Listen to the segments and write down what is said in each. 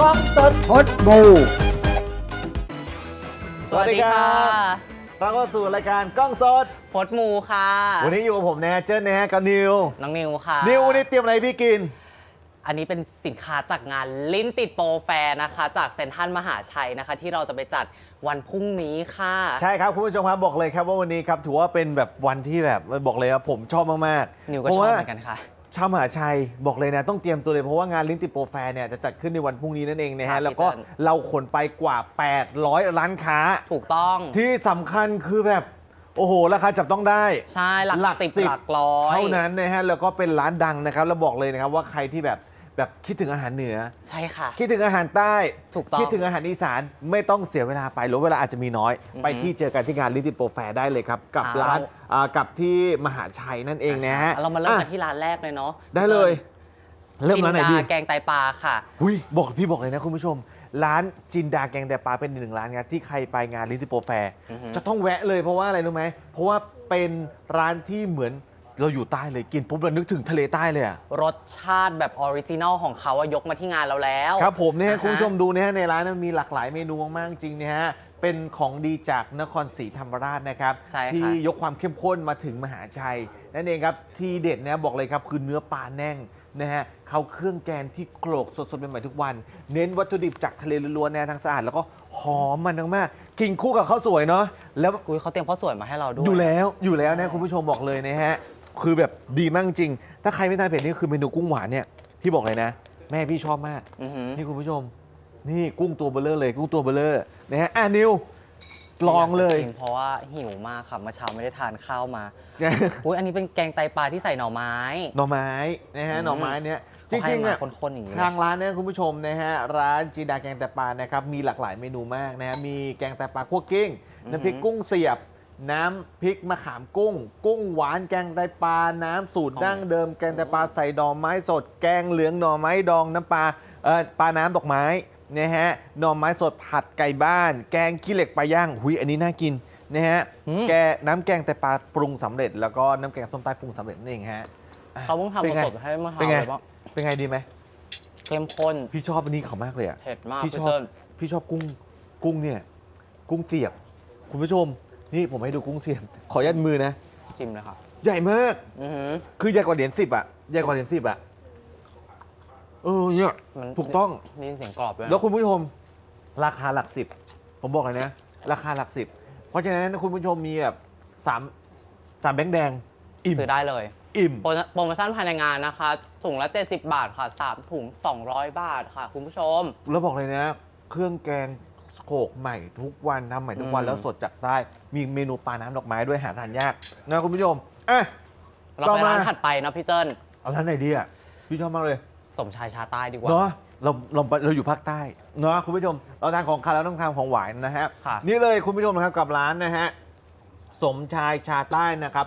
กล้องสดพดบูสวัสดีค่ะเราก็สู่รายการกล้องสดพดมูค่ะ วันนี้อยู่กับผมแนะเจอแนะกับนิว น้องนิวค่ะ นิววันนี้เตรียมอะไรให้พี่กิน อันนี้เป็นสินค้าจากงานลิ้นติดโปรแฟร์นะคะ จากเซ็นทรัลมหาชัยนะคะ ที่เราจะไปจัดวันพรุ่งนี้ค่ะ ใช่ครับคุณผู้ชมครับบอกเลยครับว่าวันนี้ครับถือว่าเป็นแบบวันที่แบบบอกเลยว่าผมชอบมากๆนิวก็พชราะอบว่าเหมือนกันค่ะ ชาวมหาชัยบอกเลยนะต้องเตรียมตัวเลยเพราะว่างานลิ้นติดโปรแฟร์เนี่ยจะจัดขึ้นในวันพรุ่งนี้นั่นเองนะครัฮะบแล้วก็พี่เจิ้นเราขนไปกว่า 800 ร้านค้า ถูกต้อง ที่สำคัญคือแบบ โอ้โห ราคาจับต้องได้ ใช่ หลักหลักสิบสิบ หลักร้อย เท่านั้นนะฮะแล้วก็เป็นร้านดังนะครับแล้วบอกเลยนะครับว่าใครที่แบบ แบบคิดถึงอาหารเหนือ ใช่ค่ะ คิดถึงอาหารใต้ ถูกต้องคิดถึงอาหารอีสานไม่ต้องเสียเวลาไปหรือเวลาอาจจะมีน้อย อือฮึไปที่เจอกันที่งานลิติโปรแฟร์ได้เลยครับ กับอ่าร้านเราอ่ากับที่มหาชัยนั่นเองนะฮะเรามาเริ่มกันอะที่ร้านแรกเลยเนาะได้เลย เริ่มร้านไหนดีจิดแกงไตปลาค่ะ หุยบอกพี่บอกเลยนะคุณผู้ชม ร้านจินดาแกงแต่ปลาเป็นหนึ่งร้านงานที่ใครไปงานลิติโปรแฟร์อือฮึจะต้องแวะเลยเพราะว่าอะไรรู้ไหมเพราะว่าเป็นร้านที่เหมือน เราอยู่ใต้เลยกินปุ๊บเรานึกถึงทะเลใต้เลยอะรสชาติแบบออริจินอลของเขาอะยกมาที่งานเราแล้วครับผมเนี่ยอ่าฮะคุณผู้ชมดูเนี่ยในร้านมันมีหลากหลายเมนูมากๆจริงนะฮะเป็นของดีจากนครศรีธรรมราชนะครับ ใช่ค่ะ ที่ยกความเข้มข้นมาถึงมหาชัย นั่นเองครับที่เด็ดนะบอกเลยครับคือเนื้อปลาแน่งนะฮะเขาเครื่องแกงที่โกรกสดๆใหม่ๆทุกวัน เน้นวัตถุดิบจากทะเลล้วนๆนะทั้งสะอาดแล้วก็หอมมันมากๆกินคู่กับข้าวสวยเนาะแล้ว อุ้ยเขาเตรียมข้าวสวยมาให้เราด้วย อยู่แล้วอยู่แล้วนะคุณผู้ชมบอกเลยนะฮะ คือแบบดีมากจริง ถ้าใครไม่ทานเผ็ดนี่คือเมนูกุ้งหวานเนี่ยพี่บอกเลยนะ แม่พี่ชอบมาก อือหือ นี่คุณผู้ชม นี่กุ้งตัวเบลเลอร์เลยกุ้งตัวเบลเลอร์นะฮะอะนิวลองเลย จริงๆเพราะว่าหิวมากค่ะเมื่อเช้าไม่ได้ทานข้าวมาอุ้ยอันนี้เป็นแกงไตปลาที่ใส่หน่อไม้ หน่อไม้นะฮะอืม หน่อไม้เนี่ยจเขาให้ริงๆมาอะข้นๆอย่างนี้ทางร้านเนี่ยคุณผู้ชมนะฮะร้านจีดาแกงแต่ปลานะครับมีหลากหลายเมนูมากนะฮะมีแกงแต่ปลาคั่วกิ้งน้ำพริกกุ้งเสียบ น้ำพริกมะขามกุ้ง กุ้งหวานแกงไตปลา น้ำสูตรดั้งเดิมแกงไตปลาใส่ดอกไม้สด แกงเหลืองหน่อไม้ดองน้ำปลาเอ่อปลาน้ำดอกไม้นะฮะหน่อไม้สดผัดไก่บ้าน แกงขี้เหล็กปลาย่างหุยอันนี้น่ากินนะฮะอืม แกน้ำแกงไตปลาปรุงสำเร็จ แล้วก็น้ำแกงส้มใต้ปรุงสำเร็จนั่นเองฮะอะเขาเพิ่งทำเป็นไง สดๆให้เมื่อเช้าเป็นไงเลยว่าเป็นไงดีไหมเข้มข้นพี่ชอบอันนี้เขามากเลยอะ เผ็ดมากพี่พี่ชอบเจิ้นพี่ชอบกุ้งกุ้งเนี่ย กุ้งเสียบ คุณผู้ชม นี่ผมให้ดูกุ้งเสียบขอยัดมือนะ ชิมเลยค่ะใหญ่มาก อือหือ คือใหญ่กว่าเหรียญสิบอะใหญ่กว่าเหรียญสิบอะเออเนี่ย มัน ถูกต้อง ได้ยินเสียงกรอบด้วยนะแล้วคุณผู้ชมราคาหลักสิบ ผมบอกเลยนะ ราคาหลักสิบ เพราะฉะนั้นคุณผู้ชมมีแบบสามสามแบงค์แดง อิ่ม ซื้อได้เลย อิ่ม โปรโปรโมชั่นภายในงานนะคะ ถุงละ 70 บาทค่ะ 3 ถุง 200 บาทค่ะ คุณผู้ชม แล้วบอกเลยนะ เครื่องแกง โขกใหม่ทุกวันทำใหม่ทุกวันอืม แล้วสดจากใต้มีเมนูปลาน้ำดอกไม้ด้วยหาทานยากนะคุณผู้ชมอะ เราต่อไปมา ร้านถัดไปนะพี่เจิ้นเอาร้านไหนดีอะพี่ชอบมากเลย สมชายชาใต้ดีกว่า เนาะเราเราเราอยู่ภาคใต้เนาะคุณผู้ชมเราทานของคาวแล้วต้องทานของหวานนะฮะค่ะ นี่เลยคุณผู้ชมนะครับกับร้านนะฮะสมชายชาใต้นะครับ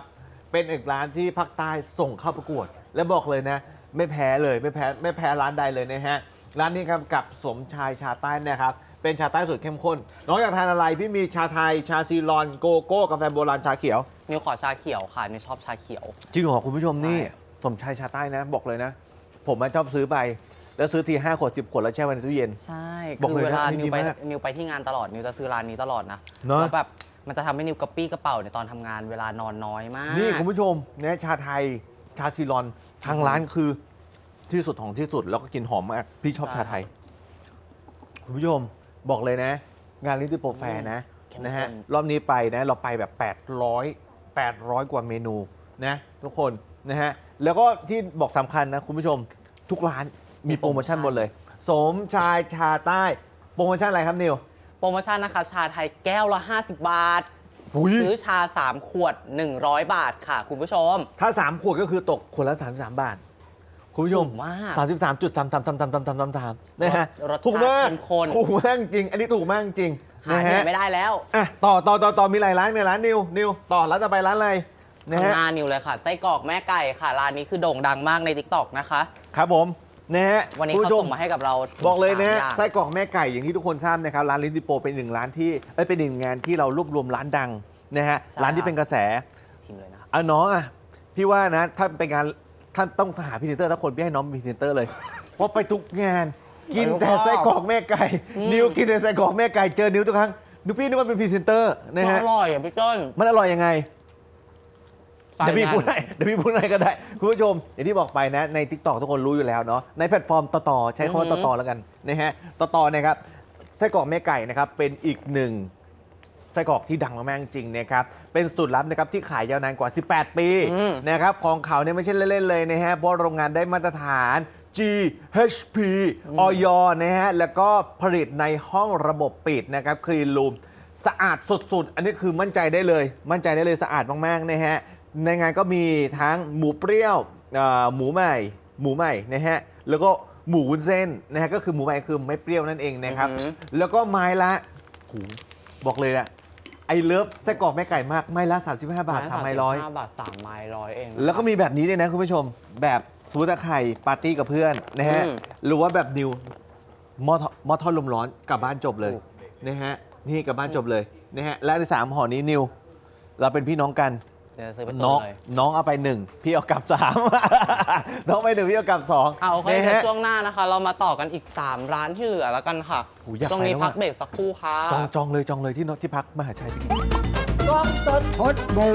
เป็นอีกร้านที่ภาคใต้ส่งเข้าประกวด และบอกเลยนะ ไม่แพ้เลยไม่แพ้ไม่แพ้ร้านใดเลยนะฮะร้านนี้ครับกับสมชายชาใต้นะครับ เป็นชาใต้สูตรเข้มข้น น้องอยากทานอะไรพี่มีชาไทย ชาซีรอนโกโก้กาแฟโบราณชาเขียว นิวขอชาเขียวค่ะนิวชอบชาเขียว จริงเหรอคุณผู้ชมนี่ใช่สมชายชาใต้นะ บอกเลยนะ ผมมาชอบซื้อไป แล้วซื้อทีห้าขวดสิบขวดแล้วแช่ไว้ในตู้เย็น ใช่บอกคือเลยนะเวลาอันนี้นิวไปดีมากนิวไปที่งานตลอดนิวจะซื้อร้านนี้ตลอดนะเนอะ แล้วแบบมันจะทำให้นิวกระปี้กระเป๋าในตอนทำงานเวลานอนน้อยมาก นี่คุณผู้ชมเนี่ยชาไทยชาซีรอนทางร้านคือที่สุดของที่สุดแล้วก็กลินหอมมากพี่ชอบใช่ ชาไทย คุณผู้ชม บอกเลยนะ งานลิติโปรแฟร์นะเข้มนะฮะข้น รอบนี้ไปนะเราไปแบบ 800 800 กว่าเมนูนะทุกคนนะฮะแล้วก็ที่บอกสำคัญนะคุณผู้ชมทุกร้านมีโปรโมชั่นหมดเลย สมชายชาใต้โปรโมชั่นอะไรครับนิว โปรโมชั่นนะคะ ชาไทยแก้วละ 50 บาท อุ๊ย ซื้อชา 3 ขวด 100 บาทค่ะ คุณผู้ชม ถ้า 3 ขวดก็คือตกขวดละ 33 บาท คุณผู้ชมถูกมาก33จุดสามสามสามสามสามสามสามสามนะฮะรสชาติถูกมากเข้มข้นถูกมากจริง อันนี้ถูกมากจริงหานะที่ไหฮะนไม่ได้แล้วอะต่อต่อต่อต่อมีหลายร้านในร้านนิวนิวต่อร้านต่อไปร้านอะไรนะข้างฮะหน้านิวเลยค่ะ ไส้กรอกแม่ไก่ค่ะ ร้านนี้คือโด่งดังมากใน t ิ k t o k นะคะ ครับผมนะฮะวันนี้คุณเขาผู้ชส่งมาให้กับเราถึงบอกเลยนะสามอย่าง ไส้กรอกแม่ไก่อย่างที่ทุกคนทราบนะครับร้านลินดิโปเป็นหนึ่งร้านที่เอ้ยเป็นหนึ่งงานที่เรารวบรวมร้านดังนะฮะใช่ ร้านที่เป็นกระแสชิมเลยนะคะ เอาน้องอะพี่ว่านะถ้าเป็นงาน ท่านต้องหาพรีเซนเตอร์ถ้าคนพี่ให้น้องเป็นพรีเซนเตอร์เลยเพราะไปทุกงาน กินแต่ไส้กรอกแม่ไก่อืมนิวกินแต่ไส้กรอกแม่ไก่เจอนิวทุกครั้งนิวพี่นึกว่าเป็นพรีเซนเตอร์นะฮะอร่อยอะพี่เจ้นมันอร่อยยังไงสายเดี๋ยวพี่งานพูดให้เดี๋ยวพี่พูดให้ก็ได้คุณผู้ชมอย่างที่บอกไปนะใน t ิ k t o k ทุกคนรู้อยู่แล้วเนาะในแพลตฟอร์มต่อต่อใช้คำว่าต่อต่อแล้วกันนะฮะต่อต่อเนะครับไส้กรอกแม่ไก่นะครับเป็นอีกหนึ่ง ไส้กรอกที่ดังมากๆจริงๆนะครับ เป็นสูตรลับนะครับที่ขายยาวนานกว่า 18 ปีอืม นะครับของเขาเนี่ยไม่ใช่เล่น ๆ เลยนะฮะ เพราะโรงงานได้มาตรฐาน GHP ออยนะฮะ แล้วก็ผลิตในห้องระบบปิดนะครับคลีนรูม สะอาดสุด ๆ อันนี้คือมั่นใจได้เลย มั่นใจได้เลยสะอาดมาก ๆ นะฮะ ในงานก็มีทั้งหมูเปรี้ยวเอ่อหมูใหม่ หมูใหม่นะฮะ แล้วก็หมูวุ้นเส้นนะฮะ ก็คือหมูใหม่คือไม่เปรี้ยวนั่นเองนะครับอือหือแล้วก็ไม้ละโหบอกเลยอะ ไอเลิฟไส้กรอกแม่ไก่มากไม้ละ35 บาท3ไม้ร้อยห้าบาทสามไม้ร้อยเองแล้วก็มีแบบนี้ด้วยนะคุณผู้ชม แบบสมมติถ้าใครปาร์ตี้กับเพื่อนนะฮะอืมหรือว่าแบบนิวหมอทหมอทอดลมร้อนกลับบ้านจบเลยถูกนะฮะนี่กลับบ้านจบเลยนะฮะและในสามห่อนี้นิว เราเป็นพี่น้องกัน เดี๋ยวซื้อไปน้ตุอนงเลยน้องเอาไปหนึ่งพี่เอากลับสาม น้องไปหนึ่งพี่เอากลับสองเอาโอเคนะเดี๋ยวฮะ ช่วงหน้านะคะ เรามาต่อกันอีก 3 ร้านที่เหลือแล้วกันค่ะโอ้ยอยากช่วงนี้ไปแล้วพักอะ เบรกสักครู่ค่ะ จองจองเลยจองเลยที่นที่พักมหาชัยกล้องสดพดบู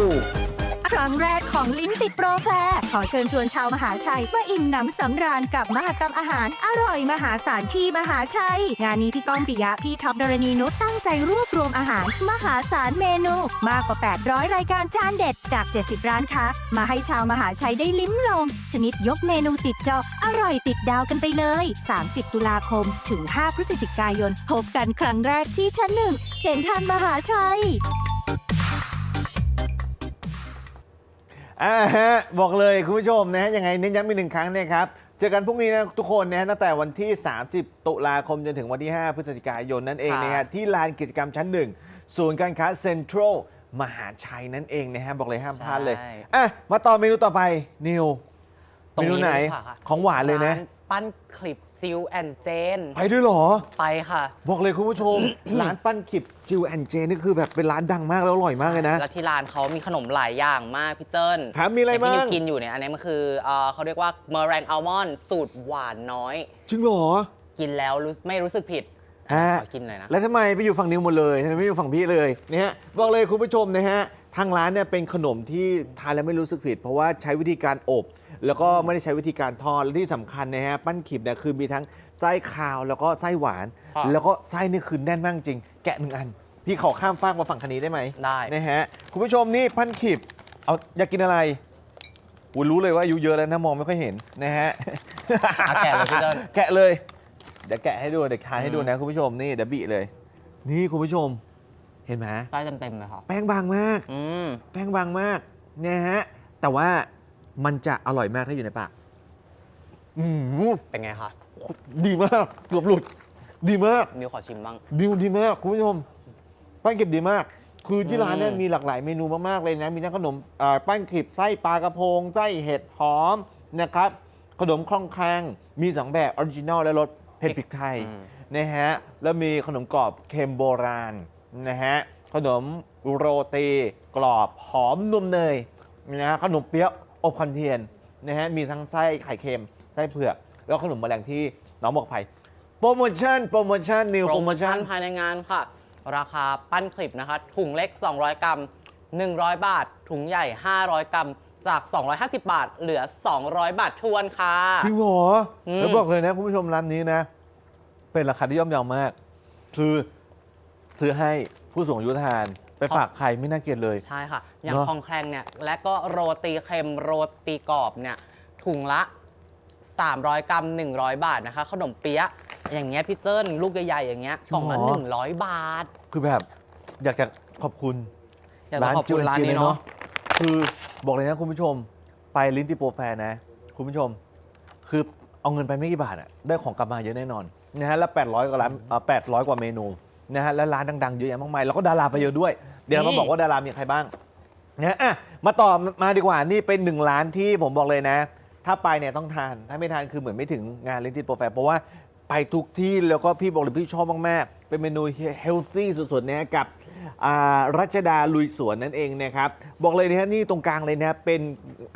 ครั้งแรก ของลิ้นติดโปรแฟร์ขอเชิญชวนชาวมหาชัยมาอิ่มหนำสำราญกับมหกรรมอาหาร อร่อยมหาศาลที่มหาชัย งานนี้พี่ก้องปิยะพี่ท็อปดารณีนุชตั้งใจรวบรวมอาหาร มหาศาลเมนู มากกว่า 800 รายการจานเด็ดจาก 70 ร้านค้ามาให้ชาวมหาชัยได้ลิ้มลองชนิดยกเมนูติดจออร่อยติดดาวกันไปเลย 30 ตุลาคม ถึง 5 พฤศจิกายน พบกันครั้งแรกที่ชั้นหนึ่งเซ็นทรัลมหาชัย อ่าฮะบอกเลยคุณผู้ชมนะฮะยังไงเน้นย้ำอีกหนึ่งครั้งนะครับเจอกันพรุ่งนี้นะทุกคนนะฮะตั้งแต่วันที่ 30 ตุลาคมจนถึงวันที่ 5 พฤศจิกายนนั่นเองค่ะนะฮะที่ลานกิจกรรมชั้นหนึ่งศูนย์การค้าเซ็นทรัลมหาชัยนั่นเองนะฮะบอกเลยห้ามพลาดเลยใช่ อะมาต่อเมนูต่อไปนิวตรงเมนูไหนดีกว่าค่ะของหวานเลยนะ ร้ ปั้นคลิปจิวแอนเจน ไปด้วยเหรอ ไปค่ะ บอกเลยคุณผู้ชม ร้านปั้นขิบจิวแอนเจนี่คือแบบเป็นร้านดังมากแล้วอร่อยมากเลยนะ แล้วที่ร้านเขามีขนมหลายอย่างมากพี่เจิ้นครับมีอะไรแต่ที่นิบ้างวกินอยู่เนี่ยอันนี้มันคือเอ่อเขาเรียกว่าเมอแรงอัลมอนด์สูตรหวานน้อย จริงเหรอกินแล้วรู้ไม่รู้สึกผิดฮะขอกินหน่อยนะ แล้วทำไมไปอยู่ฝั่งนิวหมดเลยทำไมไม่อยู่ฝั่งพี่เลยนะฮะบอกเลยคุณผู้ชมนะฮะทางร้านเนี่ยเป็นขนมที่ทานแล้วไม่รู้สึกผิด เพราะว่าใช้วิธีการอบ แล้วก็ไม่ได้ใช้วิธีการทอดและที่สำคัญนะฮะปั้นขิบเนี่ยคือมีทั้งไส้คาวแล้วก็ไส้หวาน ครับ แล้วก็ไส้นี่คือแน่นมากจริง แกะหนึ่งอัน พี่ขอข้ามฟากมาฝั่งคันนี้ได้ไหมได้ นะฮะคุณผู้ชมนี่ปั้นขิบเอาอยากกินอะไรอุ้ยรู้เลยว่าอายุเยอะแล้วนะมองไม่ค่อยเห็นนะฮะอะแกะเลยพี่เจิ้นแกะเลย เดี๋ยวแกะให้ดูเดี๋ยวทานให้ดูนะคุณผู้ชมนี่เดี๋ยวบีเลย นี่คุณผู้ชมเห็นไหมใต้เต็มๆเลยค่ะ แป้งบางมาก อืม แป้งบางมากนะฮะ แต่ว่า มันจะอร่อยมากถ้าอยู่ในปากอืมเป็นไงคะดีมากเกือบหลุด ดีมากมิวขอชิมบ้างดีดีมากคุณผู้ชมแป้งเก็บดีมาก คือที่ร้านเนี่ยอืม มีหลากหลายเมนูมากๆเลยนะ มีทั้งขนมเอ่อแป้งขีบไส้ปลากระพงไส้เห็ดหอมนะครับ ขนมคล่องแคลงมีสองแบบออริจินอลและรสเผ็ดพริกไทย อืม นะฮะ แล้วมีขนมกรอบเค็มโบราณนะฮะ ขนมโรตีกรอบหอมนุ่มเนยนะฮะขนมเปี๊ยะ อบควันเทียนนะฮะมีทั้งไส้ไข่เค็มไส้เผือก แล้วขนมแมลงที่น้องบอกไปโปรโมชั่นโปรโมชั่นนิวโปโปรรโมโมชั่ชั่นนภายในงานค่ะ ราคาปั้นคลิปนะคะ ถุงเล็ก 200 กรัม 100 บาท ถุงใหญ่ 500 กรัมจาก 250 บาท เหลือ 200 บาททวนค่ะ จริงเหรออืมแล้วบอกเลยนะคุณผู้ชมร้านนี้นะ เป็นราคาที่ย่อมเยาวมาก คือซื้อให้ผู้สูงอายุทาน ไปฝากใครไม่น่าเกลียดเลย ใช่ค่ะ อย่างเนอะคองแคลงเนี่ย และก็โรตีเค็มโรตีกรอบเนี่ย ถุงละ 300 กรัม 100 บาทนะคะ ขนมเปี๊ยะ อย่างเงี้ยพี่เจิ้นลูกใหญ่ๆอย่างเงี้ยกล่องละ100 บาท คือแบบอยากจะขอบคุณอยากจะขอบคุณร้านจิวนี้เลยเนาะ คือบอกเลยนะคุณผู้ชมไปลิ้นติโปรแฟร์นะ คุณผู้ชม คือเอาเงินไปไม่กี่บาทอะได้ของกลับมาเยอะแน่นอนนะฮะแล้ว800กว่าร้านเอ่อ800กว่าเมนู นะฮะแล้วร้านดังๆเยอะแยะมากมายแล้วก็ดาราไปเยอะด้วย เดี๋ยวเรามาบอกว่าดารามีใครบ้างนะอะมาต่อมาดีกว่านี่เป็นหนึ่งร้านที่ผมบอกเลยนะ ถ้าไปเนี่ยต้องทานถ้าไม่ทานคือเหมือนไม่ถึงงานลิ้นติโปรแฟร์เพราะว่าไปทุกที่แล้วก็พี่บอกเลยพี่ชอบมากๆ เป็นเมนูเฮลตี้สุดๆนะกับอ่ารัชดาลุยสวนนั่นเองนะครับ บอกเลยนะฮะนี่ตรงกลางเลยนะเป็น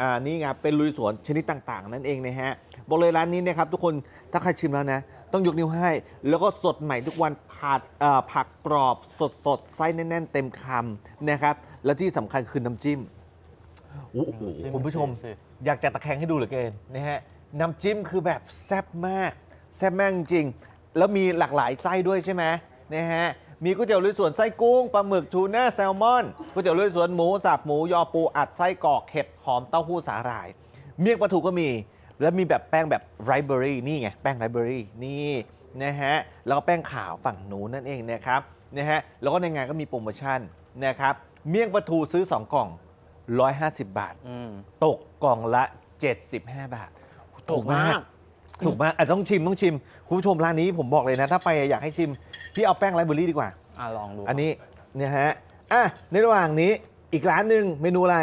อ่านี่ไงเป็นลุยสวนชนิดต่างๆ นั่นเองนะฮะบอกเลยร้านนี้นะครับทุกคนถ้าใครชิมแล้วนะ ต้องยกนิ้วให้ แล้วก็สดใหม่ทุกวันผัดเอ่อผักกรอบสดสดๆไส้แน่น ๆ เต็มคำนะครับ แล้วที่สำคัญคือน้ำจิ้มโอ้โหจิ้มคุณผู้ชมสิอยากจะตะแคงให้ดูเหลือเกินนะฮะน้ำจิ้มคือแบบแซ่บมาก แซ่บมากจริงๆแล้วมีหลากหลายไส้ด้วยใช่ไหมนะฮะมีก๋วยเตี๋ยวลุยสวนไส้กุ้งปลาหมึกทูน่าแซลมอนก๋วยเตี๋ยวลุยสวนหมูสับหมูยอปูอัดไส้กรอกเห็ดหอมเต้าหู้สาหร่าย เมี่ยงปลาทูก็มี แล้วมีแบบแป้งแบบไรเบอรี่นี่ไง แป้งไรเบอรี่นี่นะฮะ แล้วก็แป้งขาวฝั่งหนูนั่นเองนะครับนะฮะ แล้วก็ในงานก็มีโปรโมชั่นนะครับ เมี่ยงปลาทูซื้อ 2 กล่อง 150 บาท อืม ตกกล่องละ 75 บาทถูกมากถูกมาก ถูกมากอาจจะต้องชิมต้องชิม คุณผู้ชมร้านนี้ผมบอกเลยนะ ถ้าไปอยากให้ชิม พี่เอาแป้งไรเบอรี่ดีกว่า อะลองดูอันนี้เนี่ยฮะ อะ ในระหว่างนี้อีกร้านหนึ่งเมนูอะไร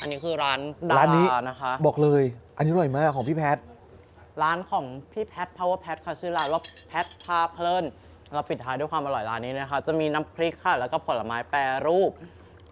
อันนี้คือร้านดาร้านนี้นะคะ บอกเลย อันนี้อร่อยมากของพี่แพท ร้านของพี่แพท power pat ค่ะชื่อร้านว่าแพทพาเพลินเราปิดท้ายด้วยความอร่อยร้านนี้นะคะ จะมีน้ำพริกค่ะ แล้วก็ผลไม้แปรรูป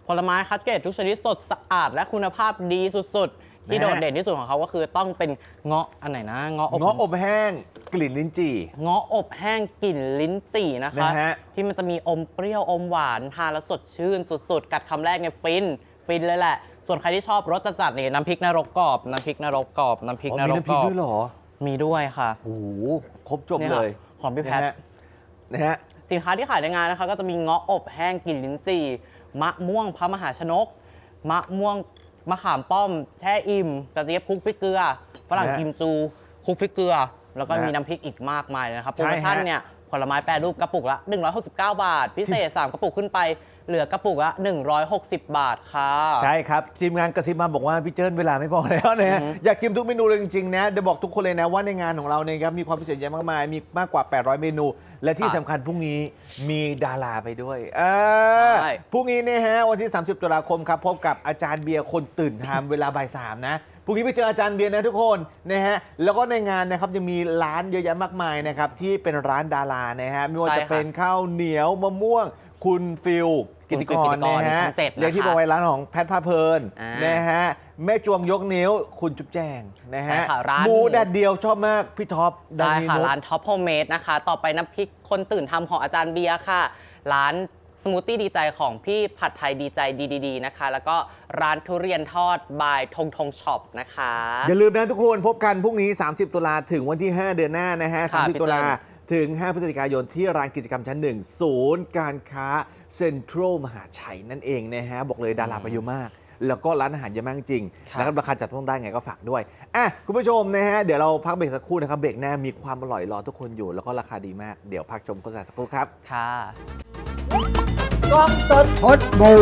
ผลไม้คัดเกรดทุกชนิดสดสะอาด และคุณภาพดีสุดๆ ที่นะโดดเด่นที่สุดของเขาก็คือต้องเป็นเงาะอันไหนนะเงาะอบเงาะอบแห้งกลิ่นลิ้นจี่เงาะอบแห้งกลิ่นลิ้นจี่นะคะ นะฮะ ที่มันจะมีอมเปรี้ยวอมหวานทานแล้วสดชื่นสุดๆ กัดคำแรกเนี่ยฟินฟินเลยแหละ ส่วนใครที่ชอบรสจัดๆนี่น้ำพริกนรกกรอบน้ำพริกนรกกรอบน้ำพริกอ๋อนมีรกน้ำพกริรกอบด้วยเหรอมีด้วยค่ะโอ้โหครบจบนี่เลค่ะยของพี่แพทนะฮะนะฮะสินค้าที่ขายในงานนะคะ ก็จะมีเงาะอบแห้งกลิ่นลิ้นจี่มะม่วงพระมหาชนก มะม่วงมะขามป้อมแช่อิ่มกระเจี๊ยบคลุกพริกเกลือฝรั่งนะกิมจูคลุกพริกเกลือ แล้วก็นะมีน้ำพริกอีกมากมายเลยนะครับโปใช่รโมชั่นฮะเนี่ยผลไม้แปรรูปกระปุกละ 169 บาท พิเศษ 3 กระปุกขึ้นไป เหลือกระปุกละ160 บาทค่ะ ใช่ครับ ทีมงานกระซิบมาบอกว่าพี่เจิ้นเวลาไม่พอแล้วนะฮะอือฮึอยากชิมทุกเมนูเลยจริงๆนะเดี๋ยวบอกทุกคนเลยนะว่าในงานของเราเนี่ยครับมีความพิเศษเยอะมากมายมีมากกว่า 800 เมนู และที่สำคัญพรุ่งนี้มีดาราไปด้วยเออใช่ พรุ่งนี้เนี่ยฮะวันที่ 30 ตุลาคมครับพบกับอาจารย์เบียร์คนตื่นทำเวลาบ่ายสามนะ พรุ่งนี้ไปเจออาจารย์เบียร์นะทุกคนนะฮะแล้วก็ในงานนะครับยังมีร้านเยอะแยะมากมายนะครับที่เป็นร้านดารานะฮะไม่ว่าใช่จะค่ะเป็นข้าวเหนียวมะม่วง คุณฟิลกิติกคุณฟิลกิรติกรนะฮะช่องเจ็ดนะคะเรียกที่บอกไว้ร้านของแพทพาเพลินอ่านนะฮะแม่จวงยกนิ้วคุณจุ๊บแจงนะฮะใช่ค่ะร้านหมูแดดเดียวชอบมากพี่ท็อปใช่ดานีค่ะนุชร้านท็อปโฮมเมดนะคะ ต่อไปน้ำพริกคนตื่นทำของอาจารย์เบียร์ค่ะ ร้าน สมูทตี้ดีใจของพี่ผัดไทยดีใจดีๆนะคะ แล้วก็ร้านทุเรียนทอดบายทงทงช็อปนะคะ อย่าลืมนะทุกคนพบกันพรุ่งนี้ 30 ตุลาถึงวันที่ 5 เดือนหน้านะฮะ ค่ะพี่30ตุลาเจิ้ถึง 5 พฤศจิกายนที่ร้านกิจกรรมชั้นหนึ่งศูนย์การค้าเซ็นทรัลมหาชัยนั่นเองนะฮะ บอกเลยดาราไปเยอะมาก แล้วก็ร้านอาหารเยอะมากจริงครับแล้วก็ราคาจัดต้องได้ไงก็ฝากด้วย อะ คุณผู้ชมนะฮะ เดี๋ยวเราพักเบรกสักครู่นะครับเบรกหน้ามีความอร่อยรอทุกคนอยู่แล้วก็ราคาดีมากเดี๋ยวพักชมโฆษณาสักครู่ครับ ค่ะ กล้องสดพดมู